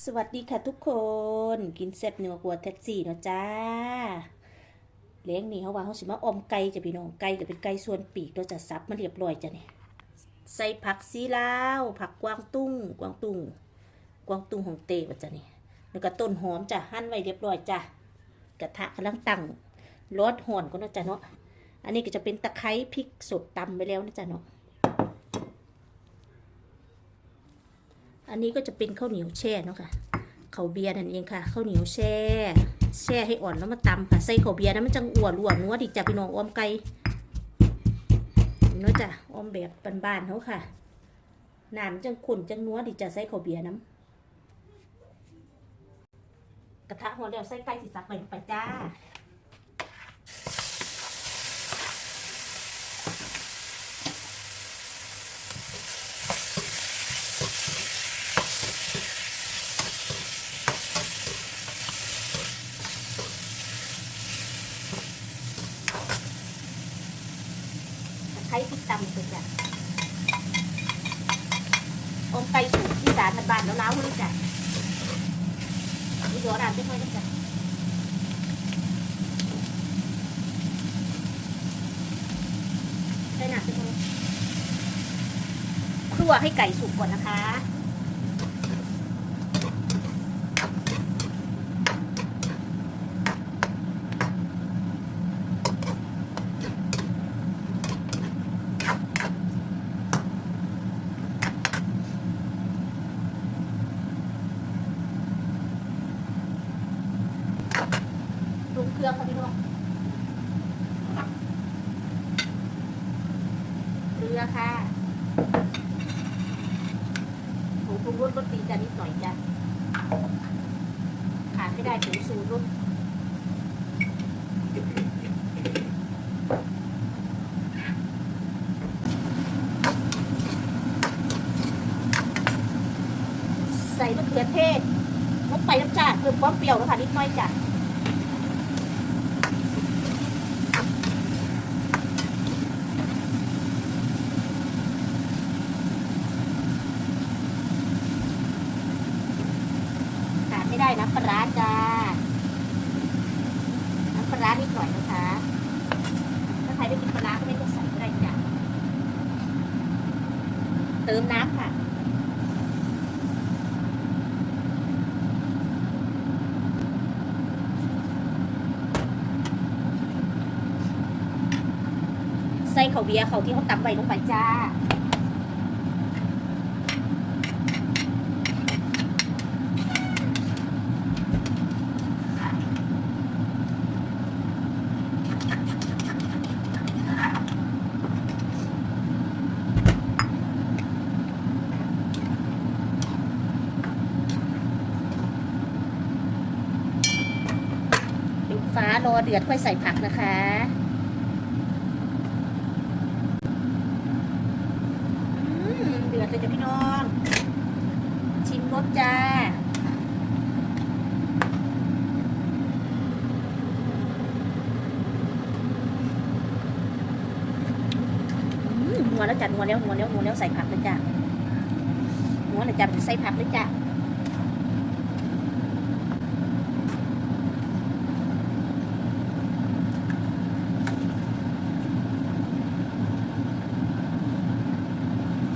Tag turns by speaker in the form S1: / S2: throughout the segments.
S1: สวัสดีค่ะทุกคน กินแซ่บเนื้อหัวแท็กซี่เนาะจ้าเลี้ยงนี่เขาว่าเขาสิมาอมไก่จะพี่น้องไก่ก็เป็นไก่ส่วนปีกเราจะซับมาเรียบร้อยจ้ะเนี่ยใส่ผักซีลาวผักกวางตุ้งกวางตุ้งกวางตุ้งของเตวะจ้ะเนี่ยแล้วก็ต้นหอมจ้ะหั่นไว้เรียบร้อยจ้ะกระทะกำลังตั้งรสห่อนก็นะจ้ะเนาะอันนี้ก็จะเป็นตะไคร้พริกสดตำไปแล้วนะจ้ะเนาะ อันนี้ก็จะเป็นข้าวเหนียวแช่เนาะค่ะข้าวเบียร์นั่นเองค่ะข้าวเหนียวแช่ แช่ให้อ่อนแล้วมาตำค่ะใส่ข้าวเบียร์นะมันจังอ้วนรวนัวดิจ้ะพี่น้องอ้อมไก่เนาะจ้ะอ้อมแบบบ้านๆเขาค่ะน้ำจังขุ่นจังนัวดิจ้ะใส่ข้าวเบียร์น้ำกระทะหัวเดียวใส่ไก่สิสักไปลงไปจ้า ช้พริกตำเป็นจ้ะอมไก่สูตรที่สารบานแล้วล้าวเลยจ้ะนี่เดี๋ยวรานไม่ค่อยจ้ะได้หนักไปเลยครัวให้ไก่สุกก่อนนะคะ ครื่องค่ะพี่น้องเกลือค่ะผงปรุงรสรสดีจ้ะนิดหน่อยจ้ะขาดไม่ได้ผงสูตรรสใส่มะเขือเทศลงไปน้ำจ้าเพิ่มความเปรี้ยวนะคะนิดหน่อยจ้ะ ขาดไม่ได้ น้ำปลาร้าจ้า น้ำปลาร้านิดหน่อยนะคะ ถ้าใครไม่กินปลาร้าก็ไม่ต้องใส่ก็ได้จ้ะเติมน้ำค่ะใส่ข้าวเบียร์เขาที่เขาตำไว้ลงไปจ้า รอเดือดค่อยใส่ผักนะคะ เดือดเลยจ้ะพี่น้อง ชิมรสจ้าอืมนัวแล้วจ้ะนัวแล้วนัวแล้วนัวแล้วใส่ผักเลยจ้ะนัวเลยจ้ะใส่ผักเลยจ้ะ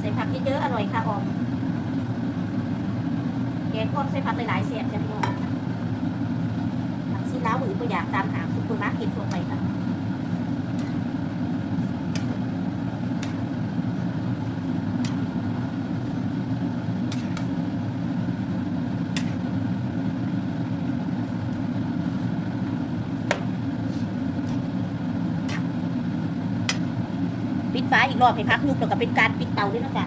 S1: ใส่ผัก เยอะๆอร่อยค่ะออมแกงก็ใส่ผักหลายๆเสียบจ้ะพี่น้องผักซีล้าวหรือตัวอยางตามหาซุปเปอร์มาร์เก็ตทั่วไปค่ะปิดฟ้าอีกรอบให้พักยุบแล้วก็เป็นการปิดเตาด้วยนะจ๊ะ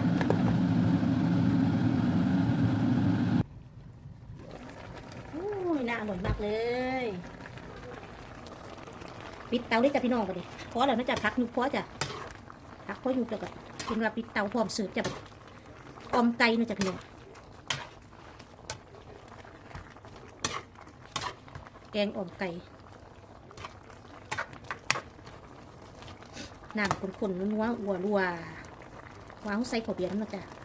S1: โอ้ยน่าอร่อยมาก เลยปิดเตาได้จ้ะพี่น้องกันดิพอแล้วนะจ๊ะพักยุบพอจ้ะพักพอยุบแล้วก็กินวลาปิดเตาพร้อมเสิร์ฟจ้ะออมไก่นะจ๊ะพี่น้องแกงออมไก่น้ำข้นๆนัวๆอัวรัววางใส่ข้าวเบียร์นะจ๊ะ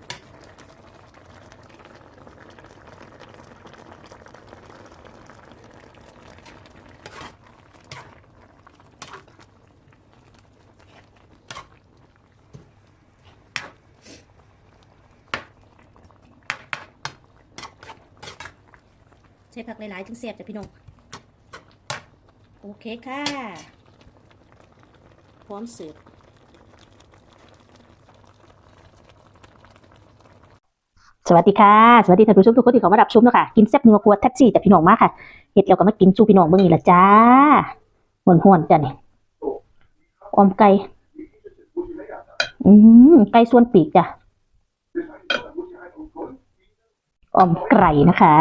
S1: ใช้ผักหลายๆจึงเสียบจ้ะพี่น้องโอเคค่ะ พร้อมเสิร์ฟสวัสดีค่ะ สวัสดีท่านผู้ชมทุกคนที่เข้ามารับชมเนะค่ะกินแซ่บนัวครัวแท็กซี่แต่พี่น้องมากค่ะเห็ดแล้วก็มากินจูพี่น้องเบิ่งนี่ละจ้าหวนหวนจ้ะนี่ออมไก่อืมไก่ส่วนปีกจ้ะออมไก่นะคะ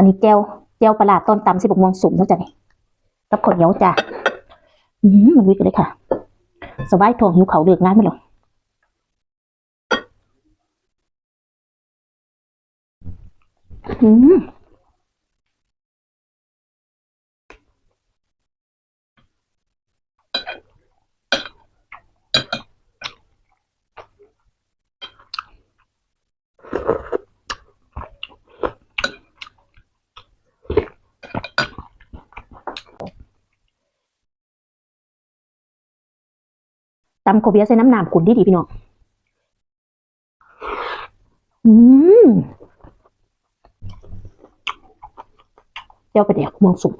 S1: อันนี้แก้วแก้วปลาร้าต้นตำสิบกมวงสุ่มเนาะจ้ะนี่กับขนเหนียวจ้ะอืมมันวิกเลยค่ะ สบายท้องหิวเขาเลือกงายไหมหรออืม ตำโคเบียใส่น้ำหนามขุนที่ดีพี่น้อง อืมเจ้าไปเดี๋ยวมองสุ่ม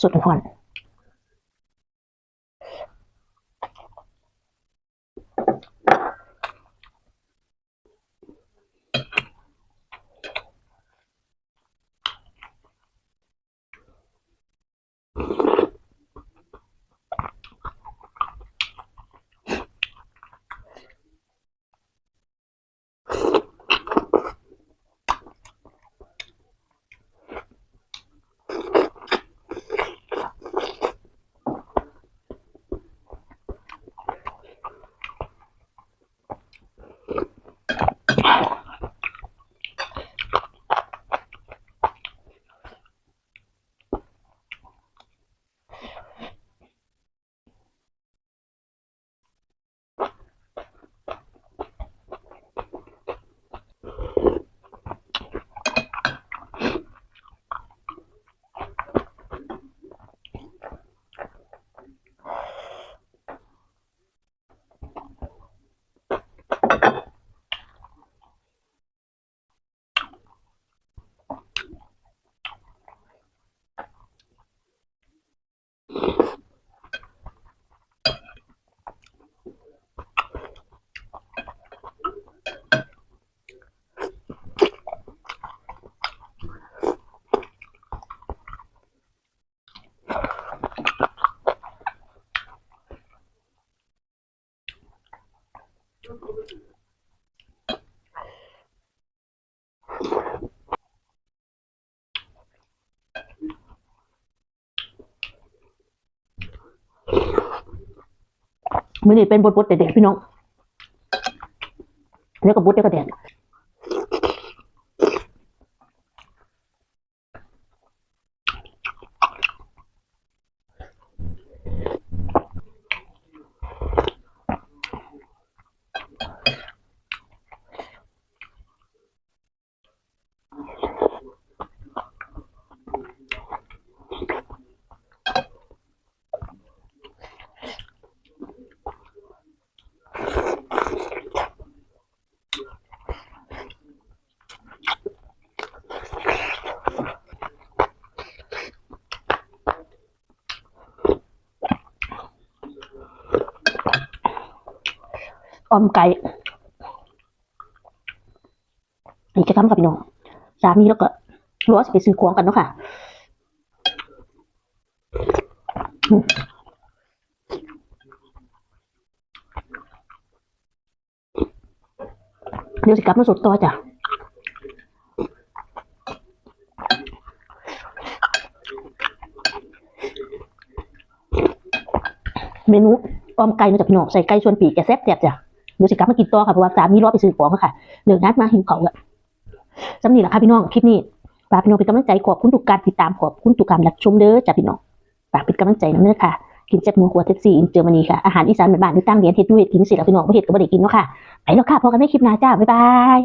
S1: สุดหอน มือนี่เป็นบดบดๆเด็ดๆพี่น้องเดี๋ยวก็บดเดี๋ยวก็แดด ออมไก่อีกจะทำกับพี่น้องสามีแล้วก็รัวสิไปซื้อของกันเนาะค่ะเดี๋ยวสิกลับมาสดต่อจ้ะเมนูออมไก่มาจากพี่น้องใส่ไก่ชวนปีกจะแซ่บแซ่บจ้ะ เดี๋ยวสิกลับมากินต่อค่ะเพราะว่าสามีรอไปซื้อของค่ะเลิกนัดมาหิวเขาอะสำนีแหละค่ะพี่น้องคลิปนี้ฝากพี่น้องเป็นกำลังใจขอบคุณทุกการติดตามขอบคุณทุกการรับชมเด้อจ้ะพี่น้องฝากเป็นกำลังใจนะเด้อค่ะกินเจ็บมือหัวเท็ดซี่อินเจอร์มานีค่ะอาหารอีสานบ้านๆที่ตั้งเรียนเฮ็ดด้วยกินสิแล้วพี่น้องบ่เฮ็ดก็บ่ได้กินเนาะค่ะไปแล้วค่ะพบกันในคลิปหน้าจ้าบ๊ายบาย